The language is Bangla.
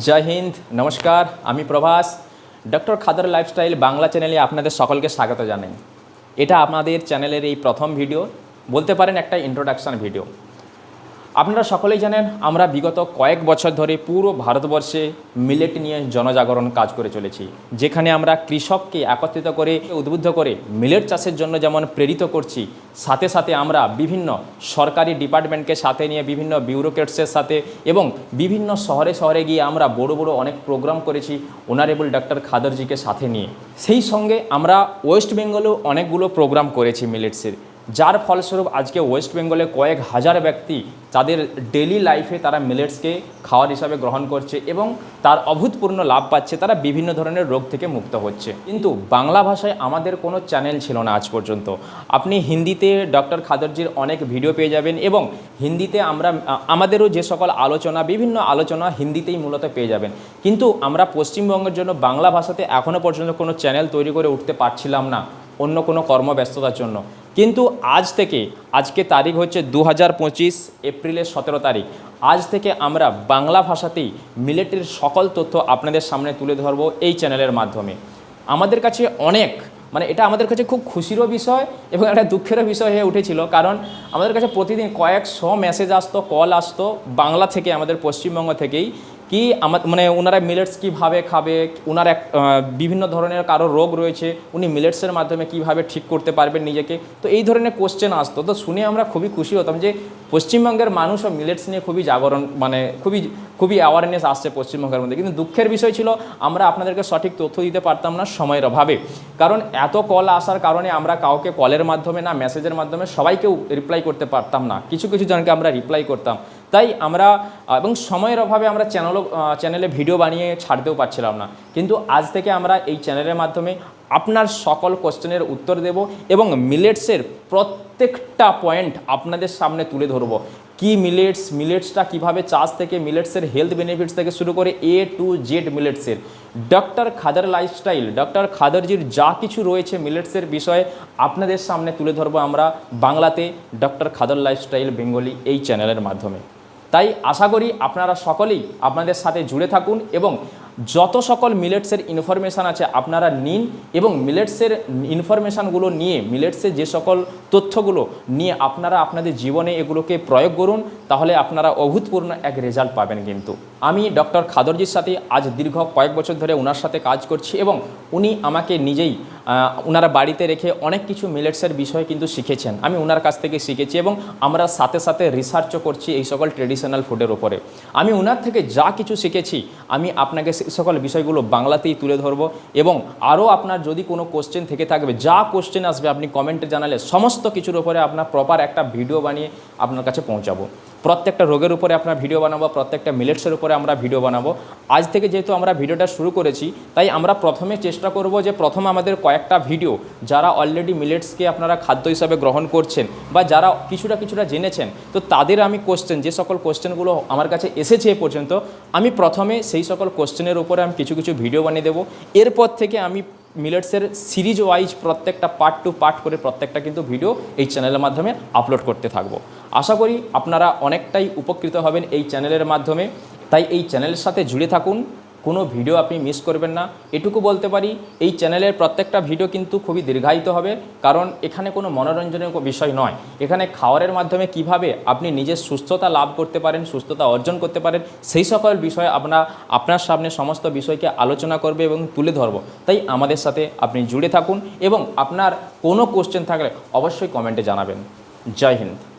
জয় হিন্দ, নমস্কার, আমি প্রভাস। ডক্টর খাদার লাইফস্টাইল বাংলা চ্যানেলে আপনাদের সকলকে স্বাগত জানাই। এটা আপনাদের চ্যানেলের এই প্রথম ভিডিও। বলতে পারেন একটা ইন্ট্রোডাকশান ভিডিও আপনারা সকলেই জানেন, আমরা বিগত কয়েক বছর ধরে পুরো ভারতবর্ষে মিলেট নিয়ে জনজাগরণ কাজ করে চলেছি। যেখানে আমরা কৃষককে একত্রিত করে, উদ্বুদ্ধ করে মিলেট চাষের জন্য যেমন প্রেরিত করছি, সাথে সাথে আমরা বিভিন্ন সরকারি ডিপার্টমেন্টকে সাথে নিয়ে, বিভিন্ন বিউরোক্রেটসের সাথে এবং বিভিন্ন শহরে শহরে গিয়ে আমরা বড় বড় অনেক প্রোগ্রাম করেছি অনারেবল ডাক্তার খাদরজিকে সাথে নিয়ে। সেই সঙ্গে আমরা ওয়েস্ট বেঙ্গলেও অনেকগুলো প্রোগ্রাম করেছি মিলেটসের যার ফলস্বরূপ আজকে ওয়েস্ট বেঙ্গলে কয়েক হাজার ব্যক্তি তাদের ডেলি লাইফে তারা মিলেটসকে খাওয়ার হিসাবে গ্রহণ করছে এবং তার অভূতপূর্ণ লাভ পাচ্ছে, তারা বিভিন্ন ধরনের রোগ থেকে মুক্ত হচ্ছে। কিন্তু বাংলা ভাষায় আমাদের কোনো চ্যানেল ছিল না আজ পর্যন্ত। আপনি হিন্দিতে ডক্টর খাদরজির অনেক ভিডিও পেয়ে যাবেন এবং হিন্দিতে আমরা, আমাদেরও যে সকল আলোচনা, বিভিন্ন আলোচনা হিন্দিতেই মূলত পেয়ে যাবেন। কিন্তু আমরা পশ্চিমবঙ্গের জন্য বাংলা ভাষাতে এখনও পর্যন্ত কোনো চ্যানেল তৈরি করে উঠতে পারছিলাম না অন্য কোনো কর্মব্যস্ততার জন্য। কিন্তু আজ থেকে, আজকে তারিখ হচ্ছে দু হাজার পঁচিশ, এপ্রিলের সতেরো তারিখ। আজ থেকে আমরা বাংলা ভাষাতেই মিলেটের সকল তথ্য আপনাদের সামনে তুলে ধরবো এই চ্যানেলের মাধ্যমে। আমাদের কাছে অনেক মানে এটা আমাদের কাছে খুব খুশিরও বিষয় এবং একটা দুঃখেরও বিষয় হয়ে উঠেছিল। কারণ আমাদের কাছে প্রতিদিন কয়েকশো মেসেজ আসতো কল আসতো বাংলা থেকে, আমাদের পশ্চিমবঙ্গ থেকেই। কি আমার মানে ওনারা মিলেটস কীভাবে খাবে ওনার এক বিভিন্ন ধরনের কারও রোগ রয়েছে, উনি মিলেটসের মাধ্যমে কীভাবে ঠিক করতে পারবেন নিজেকে? তো এই ধরনের কোশ্চেন আসতো। তো শুনে আমরা খুবই খুশি হতাম যে পশ্চিমবঙ্গের মানুষও মিলেটস নিয়ে খুবই জাগরণ মানে খুবই খুবই অ্যাওয়ারনেস আসছে পশ্চিমবঙ্গের মধ্যে। কিন্তু দুঃখের বিষয় ছিল, আমরা আপনাদেরকে সঠিক তথ্য দিতে পারতাম না সময়ের অভাবে। কারণ এত কল আসার কারণে আমরা কাউকে কলের মাধ্যমে না মেসেজের মাধ্যমে সবাইকেও রিপ্লাই করতে পারতাম না। কিছু কিছু জনকে আমরা রিপ্লাই করতাম। তাই আমরা এবং সময়ের অভাবে আমরা চ্যানেলও চ্যানেলে ভিডিও বানিয়ে ছাড়তেও পারছিলাম না। কিন্তু আজ থেকে আমরা এই চ্যানেলের মাধ্যমে আপনার সকল কোশ্চেনের উত্তর দেব এবং মিলেটসের প্রত্যেকটা পয়েন্ট আপনাদের সামনে তুলে ধরব। কি মিলেটস মিলেটসটা কীভাবে চাষ থেকে মিলেটসের হেলথ বেনিফিটস থেকে শুরু করে এ টু জেড মিলেটসের ডক্টর খাদার লাইফস্টাইল ডক্টর খাদারজির যা কিছু রয়েছে মিলেটসের বিষয়ে আপনাদের সামনে তুলে ধরবো আমরা বাংলাতে ডক্টর খাদার লাইফস্টাইল বেঙ্গলি এই চ্যানেলের মাধ্যমে। তাই আশা করি আপনারা সকলেই আপনাদের সাথে জুড়ে থাকুন এবং যত সকল মিলেটসের ইনফরমেশান আছে আপনারা নিন এবং মিলেটসের ইনফরমেশানগুলো নিয়ে মিলেটসের যে সকল তথ্যগুলো নিয়ে আপনারা আপনাদের জীবনে এগুলোকে প্রয়োগ করুন, তাহলে আপনারা অভূতপূর্ণ এক রেজাল্ট পাবেন কিন্তু। আমি ডক্টর খাদরজির সাথে আজ দীর্ঘ কয়েক বছর ধরে ওনার সাথে কাজ করছি এবং উনি আমাকে নিজেই ওনারা বাড়িতে রেখে অনেক কিছু মিলেটসের বিষয় কিন্তু শিখেছেন। আমি ওনার কাছ থেকে শিখেছি এবং আমরা সাথে সাথে রিসার্চও করছি এই সকল ট্রেডিশনাল ফুডের ওপরে আমি ওনার থেকে যা কিছু শিখেছি, আমি আপনাকে সেই সকল বিষয়গুলো বাংলাতেই তুলে ধরবো এবং আরও আপনার যদি কোনো কোশ্চেন থেকে থাকবে, যা কোশ্চেন আসবে আপনি কমেন্টে জানালে সমস্ত কিছুর ওপরে আপনার প্রপার একটা ভিডিও বানিয়ে আপনার কাছে পৌঁছাবো। প্রত্যেকটা রোগের উপরে আপনার ভিডিও বানাবো, প্রত্যেকটা মিলেটসের উপরে আমরা ভিডিও বানাবো। আজ থেকে যেহেতু আমরা ভিডিওটা শুরু করেছি, তাই আমরা প্রথমে চেষ্টা করব যে প্রথমে আমাদের কয়েকটা ভিডিও যারা অলরেডি মিলেটসকে আপনারা খাদ্য হিসাবে গ্রহণ করছেন বা যারা কিছুটা কিছুটা জেনেছেন, তো তাদের আমি কোশ্চেন যে সকল কোশ্চেনগুলো আমার কাছে এসেছে এ পর্যন্ত, আমি প্রথমে সেই সকল কোশ্চেনের উপরে আমি কিছু কিছু ভিডিও বানিয়ে দেবো। এরপর থেকে আমি মিলেটসের সিরিজ ওয়াইজ প্রত্যেকটা পার্ট টু পার্ট করে প্রত্যেকটা কিন্তু ভিডিও এই চ্যানেলের মাধ্যমে আপলোড করতে থাকব। আশা করি আপনারা অনেকটাই উপকৃত হবেন এই চ্যানেলের মাধ্যমে। তাই এই চ্যানেলের সাথে জুড়ে থাকুন। কোনো ভিডিও আপনি মিস করবেন না। এটুকু বলতে পারি, এই চ্যানেলের প্রত্যেকটা ভিডিও কিন্তু খুবই দীর্ঘায়িত হবে, কারণ এখানে কোনো মনোরঞ্জনের বিষয় নয়। এখানে খাওয়ারের মাধ্যমে কীভাবে আপনি নিজের সুস্থতা লাভ করতে পারেন, সুস্থতা অর্জন করতে পারেন, সেই সকল বিষয়ে আমরা আপনার সামনে সমস্ত বিষয়কে আলোচনা করবে এবং তুলে ধরব। তাই আমাদের সাথে আপনি জুড়ে থাকুন এবং আপনার কোনো কোশ্চেন থাকলে অবশ্যই কমেন্টে জানাবেন। জয় হিন্দ।